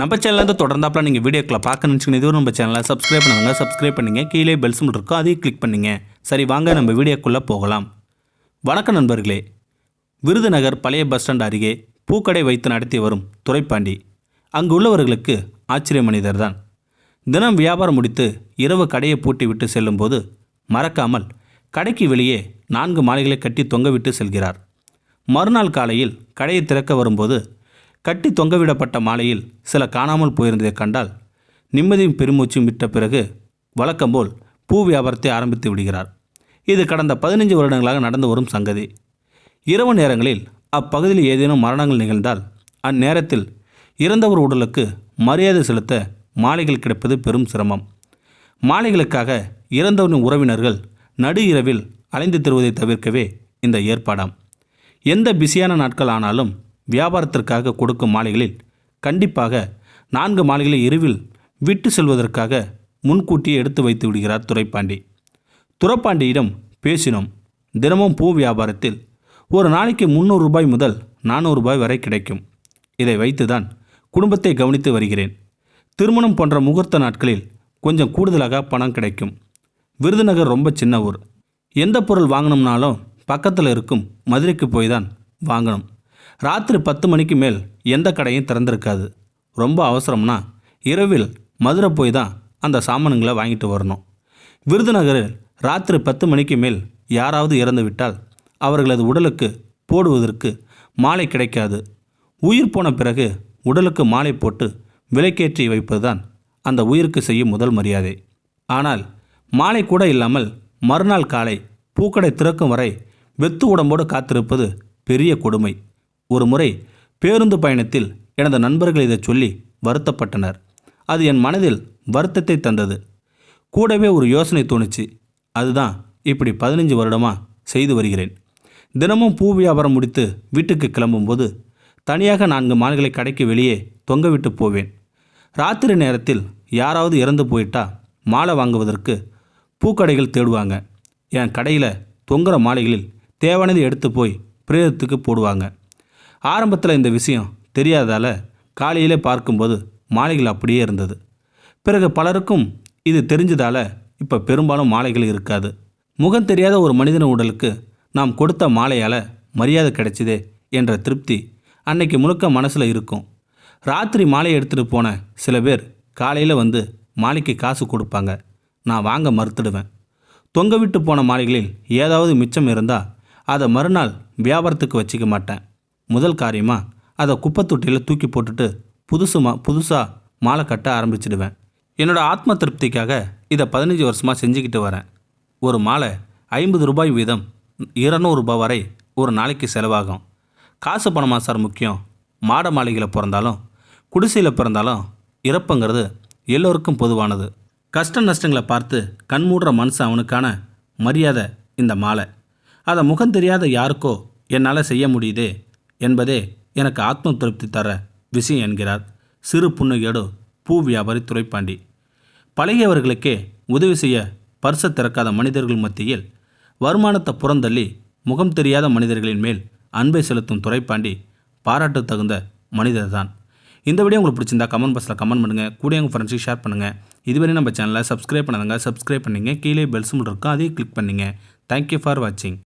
நம்ம சேனலேருந்து தொடர்ந்தாப்பில் நீங்கள் வீடியோக்களை பார்க்க நினச்சிங்க இதுவும் நம்ம சேனலை சப்ஸ்கிரைப் பண்ணுங்க சப்ஸ்கிரைப் பண்ணுங்கள் கீழே பெல் சிம்பிள் இருக்கும் அதையும் கிளிக் பண்ணுங்க. சரி வாங்க நம்ம வீடியோக்குள்ளே போகலாம். வணக்கம் நண்பர்களே. விருதுநகர் பழைய பஸ் ஸ்டாண்ட் அருகே பூக்கடை வைத்து நடத்தி வரும் துரைப்பாண்டி. அங்கு உள்ளவர்களுக்கு ஆச்சரிய மனிதர் தான். தினம் வியாபாரம் முடித்து இரவு கடையை பூட்டி விட்டு செல்லும்போது மறக்காமல் கடைக்கு வெளியே நான்கு மாலைகளை கட்டி தொங்கவிட்டு செல்கிறார். மறுநாள் காலையில் கடையை திறக்க வரும்போது கட்டி தொங்கவிடப்பட்ட மாலையில் சில காணாமல் போயிருந்ததை கண்டால் நிம்மதியும் பெருமூச்சும் விட்ட பிறகு வழக்கம்போல் பூ வியாபாரத்தை ஆரம்பித்து விடுகிறார். இது கடந்த பதினைஞ்சு வருடங்களாக நடந்து வரும் சங்கதி. இரவு நேரங்களில் அப்பகுதியில் ஏதேனும் மரணங்கள் நிகழ்ந்தால் அந்நேரத்தில் இறந்தவர் உடலுக்கு மரியாதை செலுத்த மாலைகள் கிடைப்பது பெரும் சிரமம். மாலைகளுக்காக இறந்தவரின் உறவினர்கள் நடு இரவில் அலைந்து தருவதை தவிர்க்கவே இந்த ஏற்பாடாம். எந்த பிஸியான நாட்கள் ஆனாலும் வியாபாரத்திற்காக கொடுக்கும் மாலைகளில் கண்டிப்பாக நான்கு மாலைகளை இரவில் விட்டு செல்வதற்காக முன்கூட்டியே எடுத்து வைத்து விடுகிறார் துரைப்பாண்டி. துரைப்பாண்டியிடம் பேசினோம். தினமும் பூ வியாபாரத்தில் ஒரு நாளைக்கு முந்நூறு ரூபாய் முதல் நானூறு ரூபாய் வரை கிடைக்கும். இதை வைத்துதான் குடும்பத்தை கவனித்து வருகிறேன். திருமணம் போன்ற முகூர்த்த நாட்களில் கொஞ்சம் கூடுதலாக பணம் கிடைக்கும். விருதுநகர் ரொம்ப சின்ன ஊர். எந்த பொருள் வாங்கணும்னாலும் பக்கத்தில் இருக்கும் மதுரைக்கு போய் தான் வாங்கணும். ராத்திரி பத்து மணிக்கு மேல் எந்த கடையும் திறந்திருக்காது. ரொம்ப அவசரம்னா இரவில் மதுரை போய் தான் அந்த சாமானுங்களை வாங்கிட்டு வரணும். விருதுநகரில் ராத்திரி பத்து மணிக்கு மேல் யாராவது இறந்து விட்டால் அவர்களது உடலுக்கு போடுவதற்கு மாலை கிடைக்காது. உயிர் போன பிறகு உடலுக்கு மாலை போட்டு விலைக்கேற்றி வைப்பதுதான் அந்த உயிருக்கு செய்யும் முதல் மரியாதை. ஆனால் மாலை கூட இல்லாமல் மறுநாள் காலை பூக்கடை திறக்கும் வரை வெத்து உடம்போடு காத்திருப்பது பெரிய கொடுமை. ஒரு முறை பேருந்து பயணத்தில் எனது நண்பர்கள் இதை சொல்லி வருத்தப்பட்டனர். அது என் மனதில் வருத்தத்தை தந்தது. கூடவே ஒரு யோசனை தோணுச்சு. அதுதான் இப்படி பதினஞ்சு வருடமாக செய்து வருகிறேன். தினமும் பூ வியாபாரம் முடித்து வீட்டுக்கு கிளம்பும்போது தனியாக நான்கு மான்களை கடைக்கு வெளியே தொங்க விட்டு போவேன். ராத்திரி நேரத்தில் யாராவது இறந்து போயிட்டா மாலை வாங்குவதற்கு பூக்கடைகள் தேடுவாங்க. என் கடையில் தொங்குற மாலைகளில் தேவானதை எடுத்து போய் பிரேதத்துக்கு போடுவாங்க. ஆரம்பத்தில் இந்த விஷயம் தெரியாதால காலையிலே பார்க்கும்போது மாலைகள் அப்படியே இருந்தது. பிறகு பலருக்கும் இது தெரிஞ்சதால இப்போ பெரும்பாலும் மாலைகள் இருக்காது. முகம் தெரியாத ஒரு மனிதன் உடலுக்கு நாம் கொடுத்த மாலையால் மரியாதை கிடைச்சிதே என்ற திருப்தி அன்னைக்கு முழுக்க மனசில் இருக்கும். ராத்திரி மாலை எடுத்துகிட்டு போன சில பேர் காலையில் வந்து மாலைக்கு காசு கொடுப்பாங்க. நான் வாங்க மறுத்துடுவேன். தொங்க விட்டு போன மாலைகளில் ஏதாவது மிச்சம் இருந்தால் அதை மறுநாள் வியாபாரத்துக்கு வச்சுக்க மாட்டேன். முதல் காரியமாக அதை குப்பை தொட்டியில் தூக்கி போட்டுட்டு புதுசு மா புதுசாக மாலை கட்ட ஆரம்பிச்சிடுவேன். என்னோடய ஆத்ம திருப்திக்காக இதை பதினஞ்சு வருஷமாக செஞ்சுக்கிட்டு வரேன். ஒரு மாலை ஐம்பது ரூபாய் வீதம் இருநூறு ரூபாய் வரை ஒரு நாளைக்கு செலவாகும். காசு பணமா சார் முக்கியம். மாட மாளிகையில் பிறந்தாலும் குடிசையில் பிறந்தாலும் இறப்புங்கிறது எல்லோருக்கும் பொதுவானது. கஷ்ட நஷ்டங்களை பார்த்து கண்மூடுற மனுஷன் அவனுக்கான மரியாதை இந்த மாலை. அதை முகம் தெரியாத யாருக்கோ என்னால் செய்ய முடியுதே என்பதே எனக்கு ஆத்ம திருப்தி தர விஷயம் என்கிறார் சிறு புன்னகையோடு பூ வியாபாரி துறைப்பாண்டி பழகியவர்களுக்கே உதவி செய்ய பரிச திறக்காத மனிதர்கள் மத்தியில் வருமானத்தை புறந்தள்ளி முகம் தெரியாத மனிதர்களின் மேல் அன்பை செலுத்தும் துறைப்பாண்டி பாராட்டு தகுந்த மனிதர் தான் இந்த வீடியோ உங்களுக்கு பிடிச்சிருந்தா கமெண்ட் பாக்ஸில் கமெண்ட் பண்ணுங்கள் கூட உங்கள் ஃப்ரெண்ட்ஸுக்கு ஷேர் பண்ணுங்கள் இதுவரை நம்ம சேனலை சப்ஸ்கிரைப் பண்ணாதங்க சப்ஸ்கிரைப் பண்ணிங்க. கீழே பெல் சிம்பிள் இருக்கும். அதையும் கிளிக் பண்ணிங்க. தேங்க்யூ ஃபார் வாட்சிங்